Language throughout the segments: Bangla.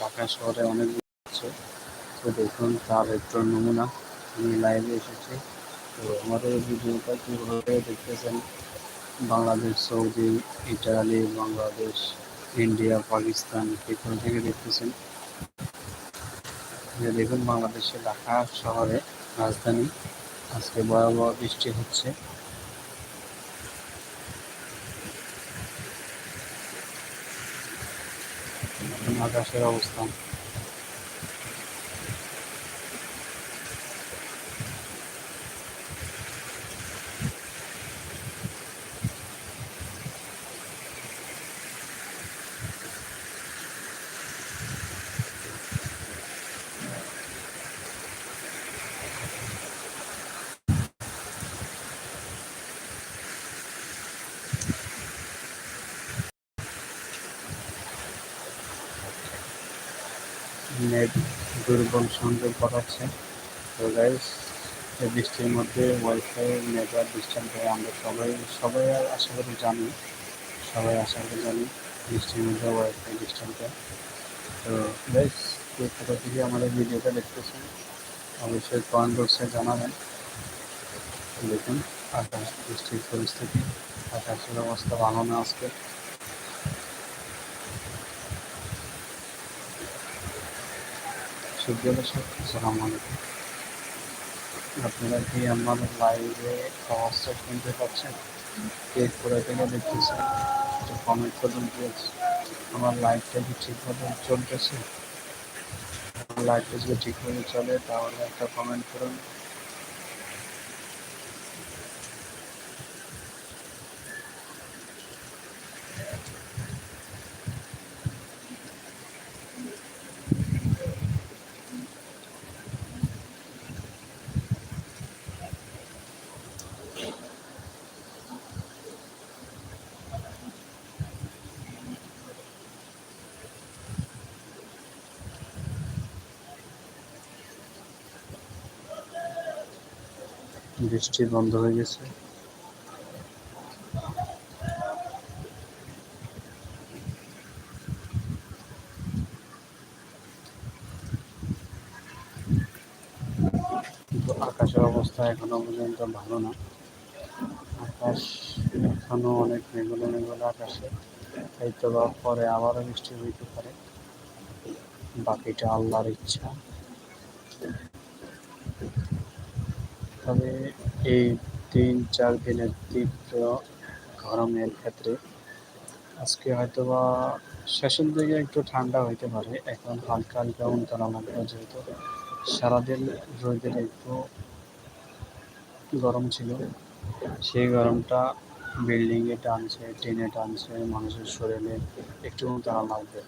ঢাকা শহরে অনেক আছে। তো দেখুন, তার একটু নমুনা আমি লাইভে এসেছি। তো আমাদের ভিডিওটা কীভাবে দেখতেছেন? Bangladesh, Saudi Italy Bangladesh, India, Pakistan, এখান থেকে দেখতেছেন। দেখুন, বাংলাদেশে ঢাকা শহরে রাজধানী। আজকে ভয়াবহ বৃষ্টি হচ্ছে। আকাশের অবস্থান। নেট দুর্বল সংযোগ করাচ্ছে তো গাইস এই বৃষ্টির মধ্যে ওয়াইফাই নেটওয়ার্ক ডিস্টার্ব হয় আমরা সবাই সবাই আশা করি জানি, সবাই আশা করি জানি বৃষ্টির মধ্যে ওয়াইফাই ডিস্টার্ব হয় তো গাইস কোথা থেকে আমাদের ভিডিওটা দেখতেছেন, অবশ্যই কমেন্ট বক্সে জানাবেন। দেখুন, আকাশ, বৃষ্টির পরিস্থিতি, আকাশের অবস্থা ভালো না আজকে। সুপ্রিয় দর্শক আসসালামু আলাইকুম। আপনারা কি আমার লাইভে আওয়াজটা শুনতে পাচ্ছেন? কে করে থেকে দেখতেছেন? কমেন্ট করুন প্লিজ আমার লাইভটা কি ঠিকমতো চলতেছে? আমার লাইভটা যদি ঠিকমতো চলে, তাহলে একটা কমেন্ট করুন। বৃষ্টি বন্ধ হয়ে গেছে। আকাশের অবস্থা এখনও পর্যন্ত ভালো না। আকাশ এখনও অনেক মেঘলো মেঘলো আকাশে। হয়তো বা পরে আবারও বৃষ্টি হইতে পারে। বাকিটা আল্লাহর ইচ্ছা। তবে এই তিন, চার দিনের তীব্র গরমের ক্ষেত্রে আজকে হয়তো বা শেষের দিকে একটু ঠান্ডা হইতে পারে, এখন হালকা হালকা উন্তরা লাগবে যেহেতু সারাদিন রোদের একটু গরম ছিল, সেই গরমটা বিল্ডিংয়ে টানছে, টেনে টানছে, মানুষের শরীরে একটু উন্তরা লাগবে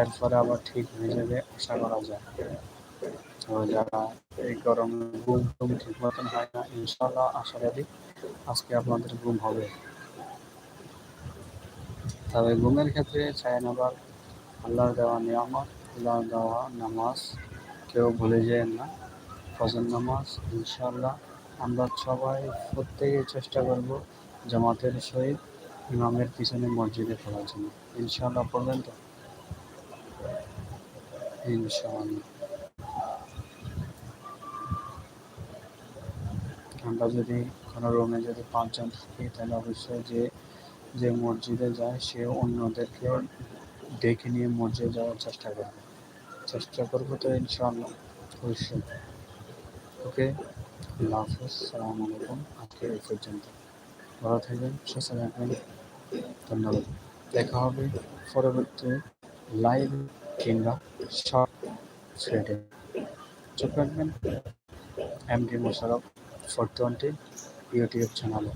এরপরে আবার ঠিক হয়ে যাবে, আশা করা যায়। যারা এই গরমে ঘুম টুম ঠিক মতন হয় না ইনশাল্লাহ আশাবাদী আজকে আপনাদের ঘুম হবে। তবে ঘুমের ক্ষেত্রে চায় আবার আল্লাহর দেওয়া নিয়ামত, আল্লাহর দেওয়া নামাজ, কেউ ভুলে যায় না। ফজর নামাজ ইনশাল্লাহ আমরা সবাই প্রত্যেকে চেষ্টা করব জামাতের সহিত ইমামের পিছনে মসজিদে পড়ার জন্য। ইনশাল্লাহ পড়বেন তো? ইনশাআল্লাহ। আমরা যদি কোনো রুমে যদি পাঁচজন থাকি, তাহলে অবশ্যই যে যে মসজিদে যায় সে অন্যদেরকেও ডেকে নিয়ে মসজিদে যাওয়ার চেষ্টা করবে। চেষ্টা করব তো ইনশাআল্লাহ, অবশ্যই। ওকে আল্লাহ হাফিজ, সালাম আলাইকুম। আজকে এই পর্যন্ত। ভালো থাকবেন, সুস্থ থাকবেন। ধন্যবাদ। দেখা হবে পরবর্তী লাইভ কিংবা শর্ট থ্রেডে চোখ রাখবেন। MD Mosharraf four twenty YouTube চ্যানেলে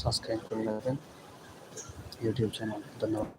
সাবস্ক্রাইব করে রাখবেন। ইউটিউব চ্যানেল ধন্যবাদ।